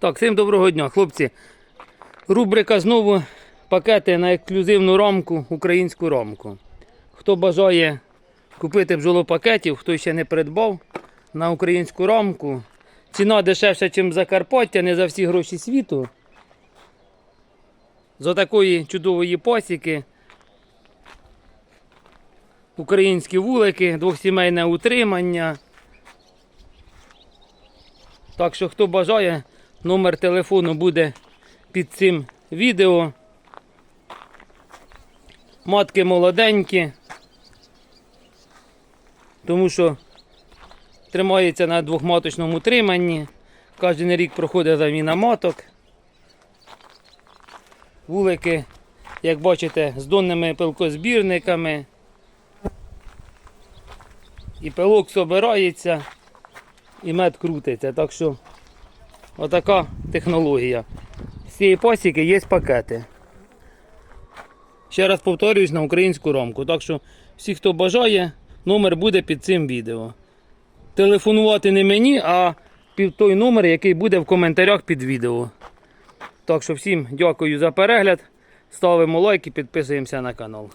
Так, всім доброго дня, хлопці. Рубрика знову пакети на ексклюзивну рамку, українську рамку. Хто бажає купити бджолопакетів, хто ще не придбав на українську рамку. Ціна дешевша, ніж Закарпаття, не за всі гроші світу. За такої чудової пасіки. Українські вулики, двохсімейне утримання. Так що, хто бажає, номер телефону буде під цим відео. Матки молоденькі, тому що тримається на двохматочному утриманні. Кожен рік проходить заміна маток. Вулики, як бачите, з донними пилкозбірниками. І пилок собирається, і мед крутиться. Так що отака технологія. З цієї пасіки є пакети. Ще раз повторююсь на українську ромку. Так що всі, хто бажає, номер буде під цим відео. Телефонувати не мені, а під той номер, який буде в коментарях під відео. Так що всім дякую за перегляд. Ставимо лайк і підписуємося на канал.